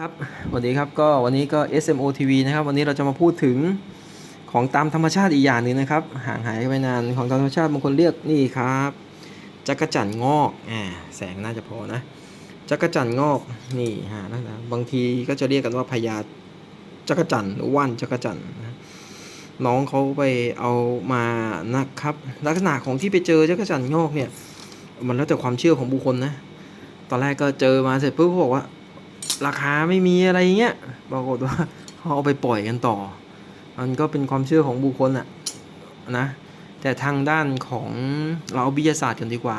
ครับสวัสดีครับก็วันนี้ก็ SMO TV นะครับ วันนี้เราจะมาพูดถึงของตามธรรมชาติอีกอย่างหนึ่งนะครับ ห่างหายไปนานของตามธรรมชาติบางคนเรียกนี่ครับจักรจั่นงอกอ่าแสงน่าจะพอนะจักรจั่นงอกนี่ฮะนะบางทีก็จะเรียกกันว่าพญาจักรจั่นหรือว่านจักรจั่นนะน้องเขาไปเอามานะครับ ลักษณะของที่ไปเจอจักรจั่นงอกเนี่ย มันแล้วแต่ความเชื่อของบุคคลนะ ตอนแรกก็เจอมาเสร็จปุ๊บเขาบอกว่า ราคาไม่มีอะไรเงี้ยปรากฏว่าเขาเอาไปปล่อยกันต่อ มันก็เป็นความเชื่อของบุคคลอะนะ แต่ทางด้านของเราเอาวิทยาศาสตร์กันดีกว่า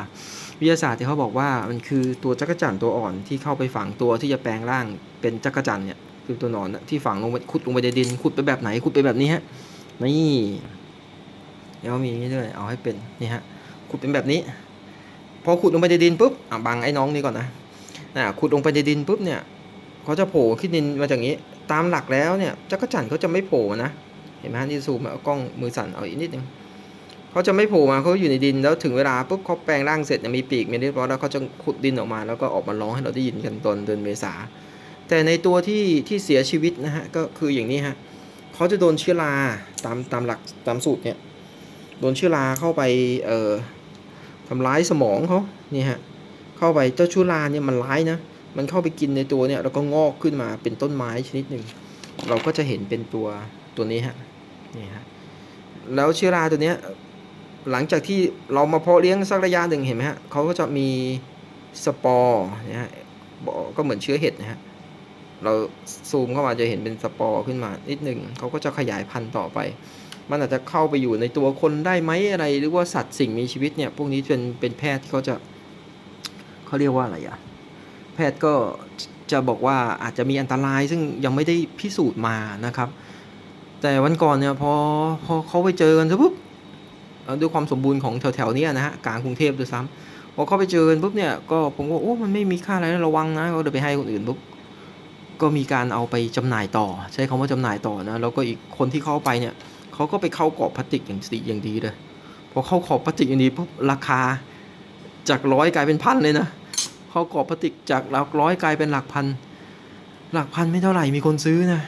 วิทยาศาสตร์ที่เขาบอกว่ามันคือตัวจักรจั่นตัวอ่อนที่เข้าไปฝังตัวที่จะแปลงร่างเป็นจักรจั่นเนี่ยคือตัวหนอนที่ฝังลงไปขุดลงไปในดินขุดไปแบบไหนขุดไปแบบนี้ฮะนี่แล้วมีนี้ด้วยเอาให้เป็นนี่ฮะขุดเป็นแบบนี้ พอขุดลงไปในดินปุ๊บอะบังไอ้น้องนี่ก่อนนะนะขุดลงไปในดินปุ๊บเนี่ย เขาจะโผล่ขึ้นดินมาจากนี้ ตามหลักแล้วเนี่ยจักรจั่นเขาจะไม่โผล่นะ เห็นไหมฮะที่ซูมเอากล้องมือสั่นเอาอีกนิดนึงเขาจะไม่โผล่มาเขาอยู่ในดินแล้วถึงเวลาปุ๊บเขาแปลงร่างเสร็จมีปีกมีเรียบร้อยแล้วเขาจะขุดดินออกมาแล้วก็ออกมาร้องให้เราได้ยินกันตอนเดือนเมษาแต่ในตัวที่ที่เสียชีวิตนะฮะก็คืออย่างนี้ฮะเขาจะโดนเชื้อราตามตามหลักตามสูตรเนี่ยโดนเชื้อราเข้าไปเอ่อทำร้ายสมองเขานี่ฮะเข้าไปเจ้าเชื้อราเนี่ยมันร้ายนะ มันเข้าไปกินในตัวเนี่ยแล้วก็งอกขึ้นมาเป็นต้นไม้ชนิดหนึ่ง เราก็จะเห็นเป็นตัวตัวนี้ฮะนี่ฮะแล้วเชื้อราตัวเนี้ยหลังจากที่เรามาเพาะเลี้ยงสักระยะหนึ่งเห็นไหมฮะเขาก็จะมีสปอร์นะฮะกก็เหมือนเชื้อเห็ดนะฮะเราซูมเข้ามาจะเห็นเป็นสปอร์ขึ้นมานิดหนึ่งเขาก็จะขยายพันธุ์ต่อไป มันอาจจะเข้าไปอยู่ในตัวคนได้ไหมอะไรหรือว่าสัตว์สิ่งมีชีวิตเนี่ยพวกนี้เป็นเป็นแพทย์ที่เขาจะเขาเรียกว่าอะไรอะ แพทย์ก็จะบอกว่าอาจจะมีอันตรายซึ่งยังไม่ได้พิสูจน์มานะครับ แต่วันก่อนเนี่ยพอพอเขาไปเจอกันซะปุ๊บด้วยความสมบูรณ์ของแถวๆนี้นะฮะกลางกรุงเทพด้วยซ้ำพอเขาไปเจอกันปุ๊บเนี่ยก็ผมก็โอ้มันไม่มีค่าอะไรระวังนะก็เดินไปให้คนอื่นปุ๊บก็มีการเอาไปจำหน่ายต่อ ใช้คำว่าจำหน่ายต่อนะแล้วก็อีกคนที่เข้าไปเนี่ยเขาก็ไปเข้ากรอบพลาสติกอย่างสีอย่างดีเลยพอเข้าขอบพลาสติกอย่างดีปุ๊บราคาจากร้อยกลายเป็นพันเลยนะ เขากรอบพลาสติกจากหลักร้อยกลายเป็นหลักพัน หลักพันไม่เท่าไหร่มีคนซื้อนะ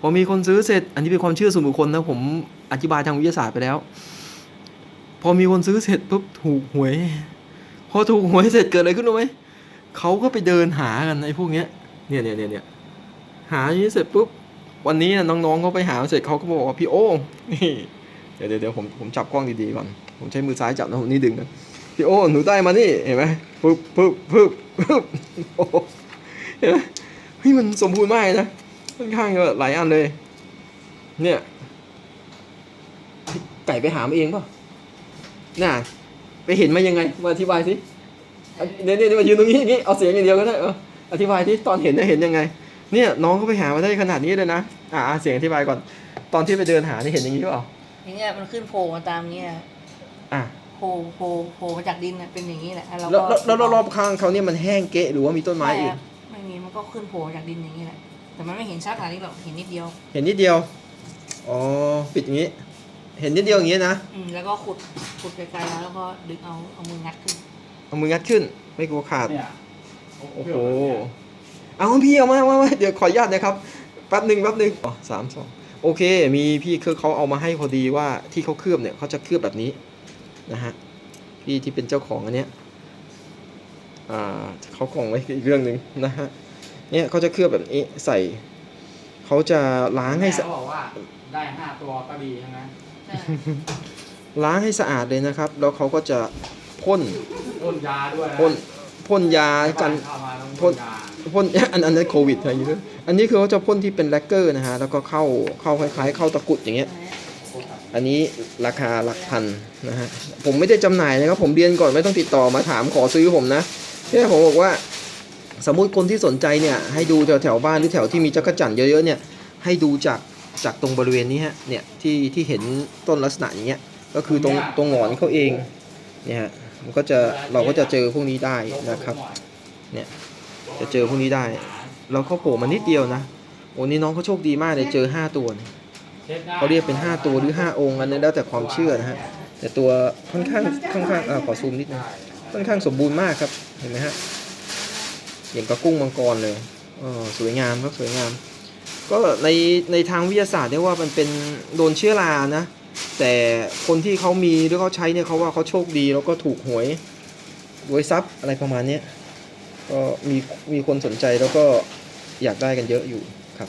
พอมีคนซื้อเสร็จ อันนี้เป็นความเชื่อส่วนบุคคลนะผมอธิบายทางวิทยาศาสตร์ไปแล้ว พอมีคนซื้อเสร็จปุ๊บถูกหวย พอถูกหวยเสร็จเกิดอะไรขึ้นรู้ไหมเขาก็ไปเดินหากันไอ้พวกเนี้ยเนี่ยเนี่ยเนี่ยเนี่ยหาอย่างนี้เสร็จปุ๊บวันนี้นะน้องๆเขาไปหาเสร็จเขาก็บอกว่าพี่โอ้นี่เดี๋ยเดี๋ยวเดี๋ยวผมผมจับกล้องดีๆก่อนผมใช้มือซ้ายจับนะผมนี่ดึงนะ พี่โอ้หนูได้มานี่เห็นไหมปึ๊บปึ๊บปึ๊บปึ๊บเห็นไหมเฮ้ยมันสมบูรณ์มากนะค่อนข้างจะหลายอันเลย เนี่ยไก่ไปหามเองป่ะน่ะไปเห็นมายังไงมาอธิบายสิเนี่ยเนี่ยมายืนตรงนี้อย่างนี้เอาเสียงอย่างเดียวก็ได้เอออธิบายที่ตอนเห็นเนี่ยเห็นยังไง เนี่ยน้องก็ไปหามาได้ขนาดนี้เลยนะอ่าเสียงอธิบายก่อน ตอนที่ไปเดินหานี่เห็นอย่างนี้เปล่าอย่างเงี้ยมันขึ้นโผล่มาตามเงี้ย โผล่โผล่โผล่มาจากดินน่ะเป็นอย่างนี้แหละแล้วแล้วก็แล้วแล้วรอบๆข้างเขาเนี่ยมันแห้งเกะหรือว่ามีต้นไม้ไม่อื่นอะไม่มีมันก็ขึ้นโผล่มาจากดินอย่างนี้แหละ แต่มันไม่เห็นชัดขนาดนี้หรอกเห็นนิดเดียว เห็นนิดเดียวอ๋อปิดอย่างนี้ เห็นนิดเดียวอย่างนี้นะอืมแล้วก็ขุดขุดไกลๆแล้วแล้วก็ดึงเอาเอามืองัดขึ้นเอามืองัดขึ้น ไม่กลัวขาดเนี่ยโอ้โหเอาพี่เอามามามาเดี๋ยวขออนุญาตนะครับแป๊บหนึ่งแป๊บหนึ่งอ๋อสามสองโอเค มีพี่คือเขาเอามาให้พอดีว่าที่เขาเคลือบเนี่ยเขาจะเคลือบแบบนี้ นะฮะพี่ที่เป็นเจ้าของอันเนี้ยอ่าเขาของไว้อีกเรื่องหนึ่งนะฮะเนี่ยเขาจะเคลือบแบบนี้ใส่เขาจะล้างให้แม่สะเขาบอกว่าได้ห้าตัวก็ดีใช่ไหมใช่ล้างให้สะอาดเลยนะครับ แล้วเขาก็จะพ่นพ่นยาด้วยะพ่นพ่นยากันเข้ามาต้องพ่พ่นนยาพ่นอันอันนั้นโควิดอะไรอย่างเงี้ยอันนี้คือเขาจะพ่นที่เป็นแลกเกอร์นะฮะแล้วก็เข้าเข้าคล้ายๆ เข้าตะกรุดอย่างเงี้ย อันนี้ราคาหลักพันนะฮะผมไม่ได้จำหน่ายนะครับ ผมเรียนก่อนไม่ต้องติดต่อมาถามขอซื้อผมนะแค่ผมบอกว่าสมมุติคนที่สนใจเนี่ยให้ดูแถวแถวบ้านหรือแถวที่มีจักรจั่นเยอะๆเนี่ยให้ดูจากจากตรงบริเวณนี้ฮะเนี่ยที่ที่เห็นต้นลักษณะอย่างเงี้ยก็คือตรงตรงหงอนเขาเองเนี่ยฮะมันก็จะเราก็จะเจอพวกนี้ได้นะครับเนี่ยจะเจอพวกนี้ได้ เราเขาโผล่มานิดเดียวนะโอ้นี่น้องเขาโชคดีมากเลยเจอ 5 ตัวเนี่ย เขาเรียกเป็น 5 ตัวหรือ 5 องค์อันนี้แล้วแต่ความเชื่อนะฮะแต่ตัวค่อนข้างค่อนข้างอ่าขอซูมนิดนึงค่อนข้างสมบูรณ์มากครับเห็นไหมฮะอย่างกับกุ้งมังกรเลยโอ้ก็สวยงามครับสวยงาม ก็ในในทางวิทยาศาสตร์เรียกว่ามันเป็นโดนเชื้อรานะ แต่คนที่เขามีหรือเขาใช้เนี่ยเขาว่าเขาโชคดีแล้วก็ถูกหวยรวยทรัพย์อะไรประมาณนี้ก็มีมีคนสนใจแล้วก็อยากได้กันเยอะอยู่ครับ